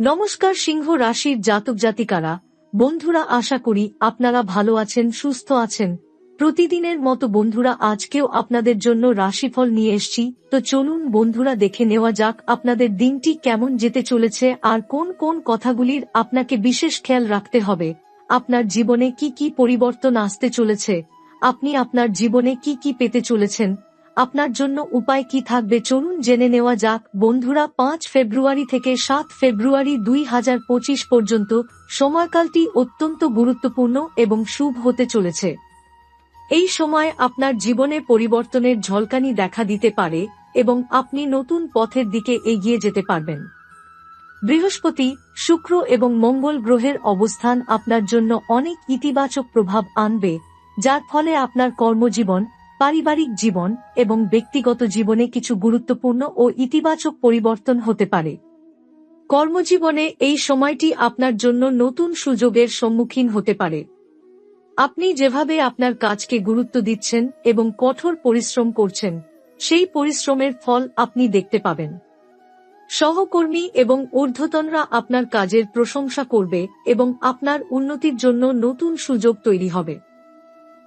নমস্কার সিংহ রাশির জাতক জাতিকারা। বন্ধুরা, আশা করি আপনারা ভালো আছেন, সুস্থ আছেন। প্রতিদিনের মতো বন্ধুরা, আজকেও আপনাদের জন্য রাশিফল নিয়ে এসছি। তো চলুন বন্ধুরা, দেখে নেওয়া যাক আপনাদের দিনটি কেমন যেতে চলেছে আর কোন কোন কথাগুলির আপনাকে বিশেষ খেয়াল রাখতে হবে। আপনার জীবনে কি কি পরিবর্তন আসতে চলেছে? আপনি আপনার জীবনে কি কি পেতে চলেছেন? আপনার জন্য উপায় কি থাকবে? চলুন জেনে নেওয়া যাক। বন্ধুরা, পাঁচ ফেব্রুয়ারি থেকে সাত ফেব্রুয়ারি দুই হাজার পঁচিশ পর্যন্ত সময়কালটি অত্যন্ত গুরুত্বপূর্ণ এবং শুভ হতে চলেছে। এই সময় আপনার জীবনে পরিবর্তনের ঝলকানি দেখা দিতে পারে এবং আপনি নতুন পথের দিকে এগিয়ে যেতে পারবেন। বৃহস্পতি, শুক্র এবং মঙ্গল গ্রহের অবস্থান আপনার জন্য অনেক ইতিবাচক প্রভাব আনবে, যার ফলে আপনার কর্মজীবন পারিবারিক জীবন এবং ব্যক্তিগত জীবনে কিছু গুরুত্বপূর্ণ ও ইতিবাচক পরিবর্তন হতে পারে। কর্মজীবনে এই সময়টি আপনার জন্য নতুন সুযোগের সম্মুখীন হতে পারে। আপনি যেভাবে আপনার কাজকে গুরুত্ব দিচ্ছেন এবং কঠোর পরিশ্রম করছেন, সেই পরিশ্রমের ফল আপনি দেখতে পাবেন। সহকর্মী এবং ঊর্ধ্বতনরা আপনার কাজের প্রশংসা করবে এবং আপনার উন্নতির জন্য নতুন সুযোগ তৈরি হবে।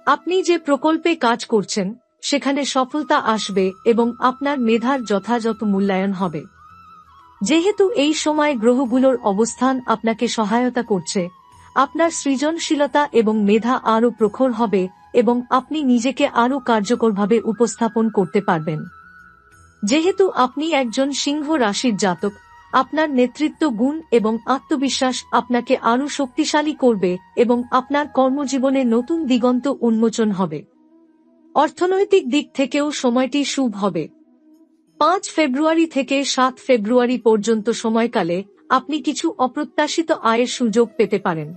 আপনি যে প্রকল্পে কাজ করছেন, সেখানে সফলতা আসবে এবং আপনার মেধার যথাযথ মূল্যায়ন হবে। যেহেতু এই সময় গ্রহগুলোর অবস্থান আপনাকে সহায়তা করছে, আপনার সৃজনশীলতা এবং মেধা আরও প্রখর হবে এবং আপনি নিজেকে আরও কার্যকরভাবে উপস্থাপন করতে পারবেন। যেহেতু আপনি একজন সিংহ রাশির জাতক আপনার নেতৃত্ব গুণ এবং আত্মবিশ্বাস আপনাকে আরও শক্তিশালী করবে এবং আপনার কর্মজীবনে নতুন দিগন্ত উন্মোচন হবে। অর্থনৈতিক দিক থেকেও সময়টি শুভ হবে। পাঁচ ফেব্রুয়ারি থেকে সাত ফেব্রুয়ারি পর্যন্ত সময়কালে আপনি কিছু অপ্রত্যাশিত আয়ের সুযোগ পেতে পারেন।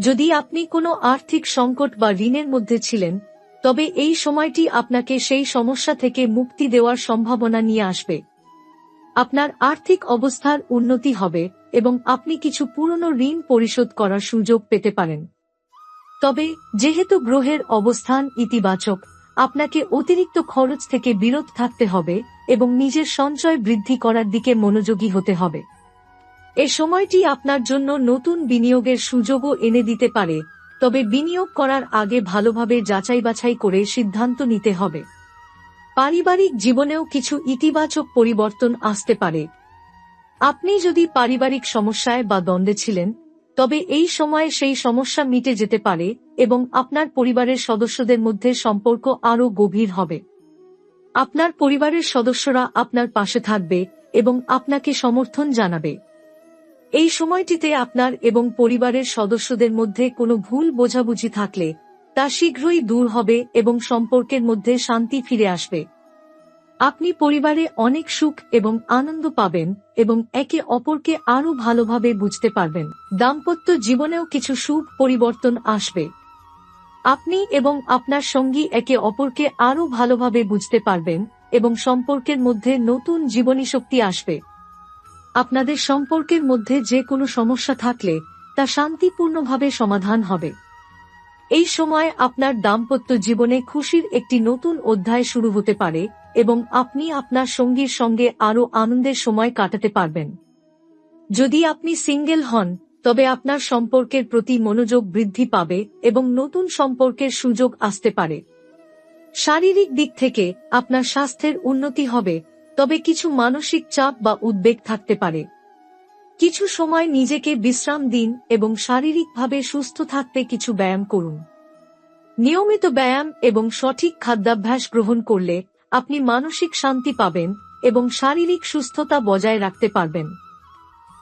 যদি আপনি কোনো আর্থিক সংকট বা ঋণের মধ্যে ছিলেন, তবে এই সময়টি আপনাকে সেই সমস্যা থেকে মুক্তি দেওয়ার সম্ভাবনা নিয়ে আসবে। আপনার আর্থিক অবস্থার উন্নতি হবে এবং আপনি কিছু পুরনো ঋণ পরিশোধ করার সুযোগ পেতে পারেন। তবে, যেহেতু গ্রহের অবস্থান ইতিবাচক, আপনাকে অতিরিক্ত খরচ থেকে বিরত থাকতে হবে এবং নিজের সঞ্চয় বৃদ্ধি করার দিকে মনোযোগী হতে হবে। এ সময়টি আপনার জন্য নতুন বিনিয়োগের সুযোগও এনে দিতে পারে, তবে বিনিয়োগ করার আগে ভালোভাবে যাচাই বাছাই করে সিদ্ধান্ত নিতে হবে। পারিবারিক জীবনেও কিছু ইতিবাচক পরিবর্তন আসতে পারে। আপনি যদি পারিবারিক সমস্যায় বা দ্বন্দ্বে ছিলেন, তবে এই সময়ে সেই সমস্যা মিটে যেতে পারে এবং আপনার পরিবারের সদস্যদের মধ্যে সম্পর্ক আরও গভীর হবে। আপনার পরিবারের সদস্যরা আপনার পাশে থাকবে এবং আপনাকে সমর্থন জানাবে। এই সময়টিতে আপনার এবং পরিবারের সদস্যদের মধ্যে কোনো ভুল বোঝাবুঝি থাকলে তা শীঘ্রই দূর হবে এবং সম্পর্কের মধ্যে শান্তি ফিরে আসবে। আপনি পরিবারে অনেক সুখ এবং আনন্দ পাবেন এবং একে অপরকে আরও ভালোভাবে বুঝতে পারবেন। দাম্পত্য জীবনেও কিছু সুখ পরিবর্তন আসবে। আপনি এবং আপনার সঙ্গী একে অপরকে আরও ভালোভাবে বুঝতে পারবেন এবং সম্পর্কের মধ্যে নতুন জীবনী শক্তি আসবে। আপনাদের সম্পর্কের মধ্যে যে কোনো সমস্যা থাকলে তা শান্তিপূর্ণভাবে সমাধান হবে। এই সময় আপনার দাম্পত্য জীবনে খুশির একটি নতুন অধ্যায় শুরু হতে পারে এবং আপনি আপনার সঙ্গীর সঙ্গে আরও আনন্দের সময় কাটাতে পারবেন। যদি আপনি সিঙ্গেল হন, তবে আপনার সম্পর্কের প্রতি মনোযোগ বৃদ্ধি পাবে এবং নতুন সম্পর্কের সুযোগ আসতে পারে। শারীরিক দিক থেকে আপনার স্বাস্থ্যের উন্নতি হবে, তবে কিছু মানসিক চাপ বা উদ্বেগ থাকতে পারে। কিছু সময় নিজেকে বিশ্রাম দিন এবং শারীরিকভাবে সুস্থ থাকতে কিছু ব্যায়াম করুন। নিয়মিত ব্যায়াম এবং সঠিক খাদ্যাভ্যাস গ্রহণ করলে আপনি মানসিক শান্তি পাবেন এবং শারীরিক সুস্থতা বজায় রাখতে পারবেন।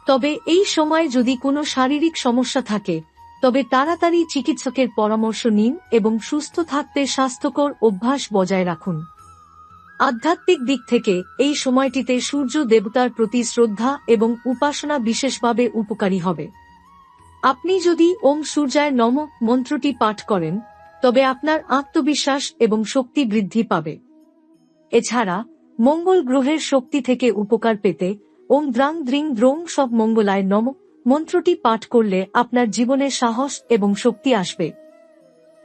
তবে এই সময় যদি কোনো শারীরিক সমস্যা থাকে, তবে তাড়াতাড়ি চিকিৎসকের পরামর্শ নিন এবং সুস্থ থাকতে স্বাস্থ্যকর অভ্যাস বজায় রাখুন। আধ্যাত্মিক দিক থেকে এই সময়টিতে সূর্য দেবতার প্রতি শ্রদ্ধা এবং উপাসনা বিশেষভাবে উপকারী হবে। আপনি যদি ওম সূর্যায় নম মন্ত্রটি পাঠ করেন, তবে আপনার আত্মবিশ্বাস এবং শক্তি বৃদ্ধি পাবে। এছাড়া, মঙ্গল গ্রহের শক্তি থেকে উপকার পেতে ওম দ্রাং দ্রিং দ্রোং সব মঙ্গলায় নম মন্ত্রটি পাঠ করলে আপনার জীবনে সাহস এবং শক্তি আসবে।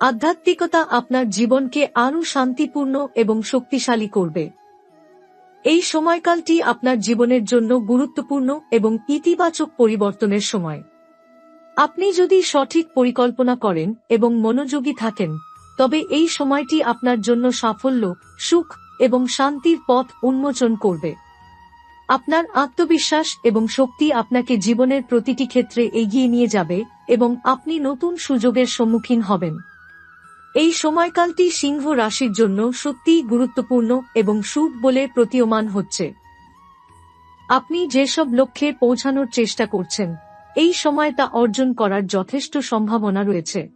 আধ্যাত্মিকতা আপনার জীবনকে আরও শান্তিপূর্ণ এবং শক্তিশালী করবে। এই সময়কালটি আপনার জীবনের জন্য গুরুত্বপূর্ণ এবং ইতিবাচক পরিবর্তনের সময়। আপনি যদি সঠিক পরিকল্পনা করেন এবং মনোযোগী থাকেন, তবে এই সময়টি আপনার জন্য সাফল্য, সুখ এবং শান্তির পথ উন্মোচন করবে। আপনার আত্মবিশ্বাস এবং শক্তি আপনাকে জীবনের প্রতিটি ক্ষেত্রে এগিয়ে নিয়ে যাবে এবং আপনি নতুন সুযোগের সম্মুখীন হবেন। এই সময়কালটি সিংহ রাশির জন্য সত্যিই গুরুত্বপূর্ণ এবং শুভ বলে প্রতীয়মান হচ্ছে। আপনি যেসব লক্ষ্যে পৌঁছানোর চেষ্টা করছেন, এই সময় তা অর্জন করার যথেষ্ট সম্ভাবনা রয়েছে।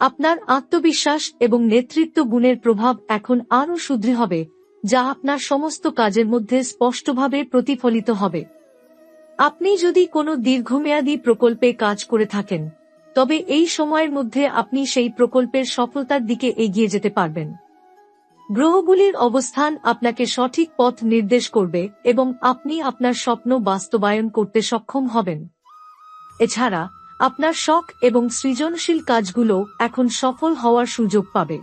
আপনার আত্মবিশ্বাস এবং নেতৃত্ব গুণের প্রভাব এখন আরও সুদৃঢ় হবে, যা আপনার সমস্ত কাজের মধ্যে স্পষ্টভাবে প্রতিফলিত হবে। আপনি যদি কোনো দীর্ঘমেয়াদী প্রকল্পে কাজ করে থাকেন তবে এই সময়ের মধ্যে আপনি সেই প্রকল্পের সফলতার দিকে এগিয়ে যেতে পারবেন। গ্রহগুলির অবস্থান আপনাকে সঠিক পথ নির্দেশ করবে এবং আপনি আপনার স্বপ্ন বাস্তবায়ন করতে সক্ষম হবেন। এছাড়া, আপনার শখ এবং সৃজনশীল কাজগুলো এখন সফল হওয়ার সুযোগ পাবে।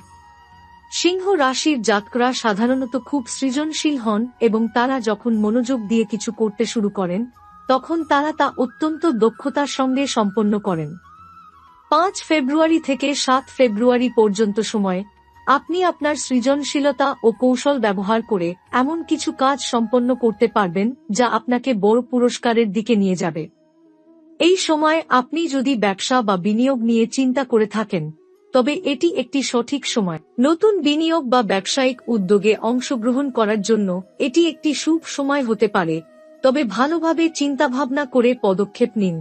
সিংহ রাশির জাতকরা সাধারণত খুব সৃজনশীল হন এবং তারা যখন মনোযোগ দিয়ে কিছু করতে শুরু করেন, তখন তারা তা অত্যন্ত দক্ষতার সঙ্গে সম্পন্ন করেন। পাঁচ ফেব্রুয়ারি থেকে সাত ফেব্রুয়ারি পর্যন্ত সময়। আপনি আপনার সৃজনশীলতা ও কৌশল ব্যবহার করে এমন কিছু কাজ সম্পন্ন করতে পারবেন যা আপনাকে বড় পুরস্কারের দিকে নিয়ে যাবে। এই সময় আপনি যদি ব্যবসা বা বিনিয়োগ নিয়ে চিন্তা করে থাকেন, তবে এটি একটি সঠিক সময়। নতুন বিনিয়োগ বা ব্যবসায়িক উদ্যোগে অংশগ্রহণ করার জন্য এটি একটি শুভ সময় হতে পারে, তবে ভালোভাবে চিন্তাভাবনা করে পদক্ষেপ নিন।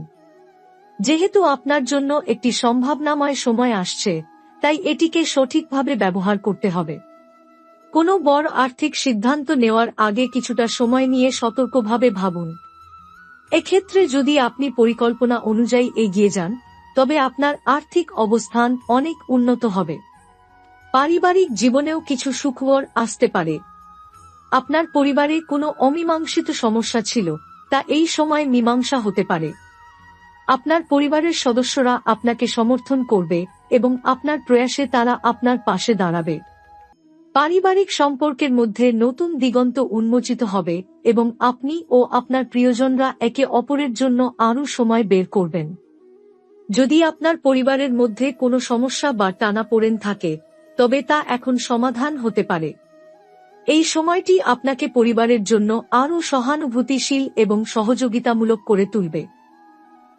যেহেতু আপনার জন্য একটি সম্ভাবনাময় সময় আসছে, তাই এটিকে সঠিকভাবে ব্যবহার করতে হবে। কোনো বড় আর্থিক সিদ্ধান্ত নেওয়ার আগে কিছুটা সময় নিয়ে সতর্কভাবে ভাবুন। এক্ষেত্রে যদি আপনি পরিকল্পনা অনুযায়ী এগিয়ে যান, তবে আপনার আর্থিক অবস্থান অনেক উন্নত হবে। পারিবারিক জীবনেও কিছু সুখবর আসতে পারে। আপনার পরিবারে কোনো অমীমাংসিত সমস্যা ছিল, তা এই সময় মীমাংসা হতে পারে। আপনার পরিবারের সদস্যরা আপনাকে সমর্থন করবে এবং আপনার প্রয়াসে তারা আপনার পাশে দাঁড়াবে। পারিবারিক সম্পর্কের মধ্যে নতুন দিগন্ত উন্মোচিত হবে এবং আপনি ও আপনার প্রিয়জনরা একে অপরের জন্য আরও সময় বের করবেন। যদি আপনার পরিবারের মধ্যে কোনো সমস্যা বা টানাপোড়েন থাকে, তবে তা এখন সমাধান হতে পারে। এই সময়টি আপনাকে পরিবারের জন্য আরও সহানুভূতিশীল এবং সহযোগিতামূলক করে তুলবে।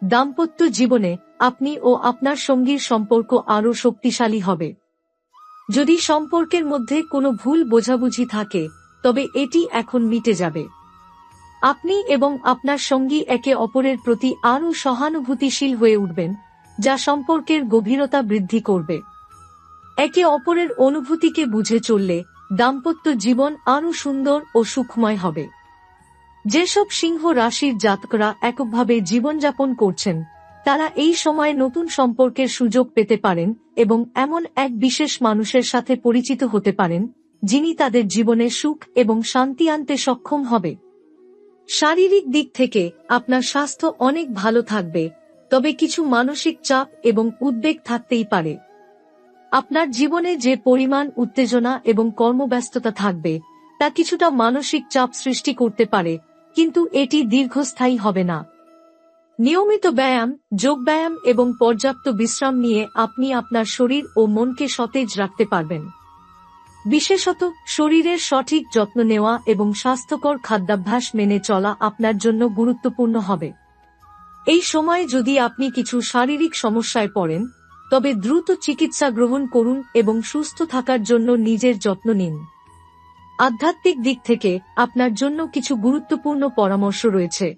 দাম্পত্য জীবনে আপনি ও আপনার সঙ্গীর সম্পর্ক আরও শক্তিশালী হবে। যদি সম্পর্কের মধ্যে কোনো ভুল বোঝাবুঝি থাকে, তবে এটি এখন মিটে যাবে। আপনি এবং আপনার সঙ্গী একে অপরের প্রতি আরও সহানুভূতিশীল হয়ে উঠবেন, যা সম্পর্কের গভীরতা বৃদ্ধি করবে। একে অপরের অনুভূতিকে বুঝে চললে দাম্পত্য জীবন আরও সুন্দর ও সুখময় হবে। যেসব সিংহ রাশির জাতকরা এককভাবে জীবনযাপন করছেন, তারা এই সময় নতুন সম্পর্কের সুযোগ পেতে পারেন এবং এমন এক বিশেষ মানুষের সাথে পরিচিত হতে পারেন, যিনি তাদের জীবনে সুখ এবং শান্তি আনতে সক্ষম হবে। শারীরিক দিক থেকে আপনার স্বাস্থ্য অনেক ভালো থাকবে, তবে কিছু মানসিক চাপ এবং উদ্বেগ থাকতেই পারে। আপনার জীবনে যে পরিমাণ উত্তেজনা এবং কর্মব্যস্ততা থাকবে, তা কিছুটা মানসিক চাপ সৃষ্টি করতে পারে কিন্তু এটি দীর্ঘস্থায়ী হবে না। নিয়মিত ব্যায়াম যোগব্যায়াম এবং পর্যাপ্ত বিশ্রাম নিয়ে আপনি আপনার শরীর ও মনকে সতেজ রাখতে পারবেন। বিশেষত শরীরের সঠিক যত্ন নেওয়া এবং স্বাস্থ্যকর খাদ্যাভ্যাস মেনে চলা আপনার জন্য গুরুত্বপূর্ণ হবে। এই সময় যদি আপনি কিছু শারীরিক সমস্যায় পড়েন, তবে দ্রুত চিকিৎসা গ্রহণ করুন এবং সুস্থ থাকার জন্য নিজের যত্ন নিন। আধ্যাত্মিক দিক থেকে আপনার জন্য কিছু গুরুত্বপূর্ণ পরামর্শ রয়েছে।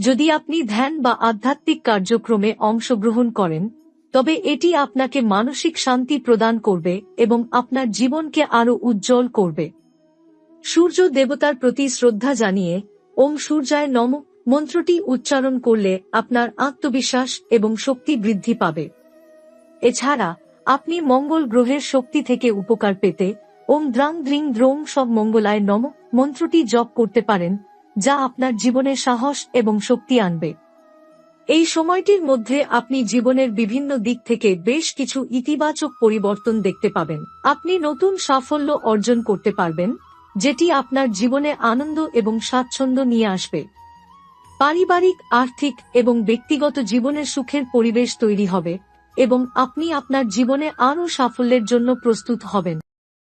যদি আপনি ধ্যান বা আধ্যাত্মিক কার্যক্রমে অংশগ্রহণ করেন, তবে এটি আপনাকে মানসিক শান্তি প্রদান করবে এবং আপনার জীবনকে আরও উজ্জ্বল করবে। সূর্য দেবতার প্রতি শ্রদ্ধা জানিয়ে, ওম সূর্যায় নম মন্ত্রটি উচ্চারণ করলে আপনার আত্মবিশ্বাস এবং শক্তি বৃদ্ধি পাবে। এছাড়া, আপনি মঙ্গল গ্রহের শক্তি থেকে উপকার পেতে ওম দ্রাং দ্রিং দ্রোং সব মঙ্গলায় নম, মন্ত্রটি জপ করতে পারেন, যা আপনার জীবনে সাহস এবং শক্তি আনবে। এই সময়টির মধ্যে আপনি জীবনের বিভিন্ন দিক থেকে বেশ কিছু ইতিবাচক পরিবর্তন দেখতে পাবেন। আপনি নতুন সাফল্য অর্জন করতে পারবেন, যেটি আপনার জীবনে আনন্দ এবং স্বাচ্ছন্দ্য নিয়ে আসবে। পারিবারিক, আর্থিক এবং ব্যক্তিগত জীবনের সুখের পরিবেশ তৈরি হবে এবং আপনি আপনার জীবনে আরও সাফল্যের জন্য প্রস্তুত হবেন।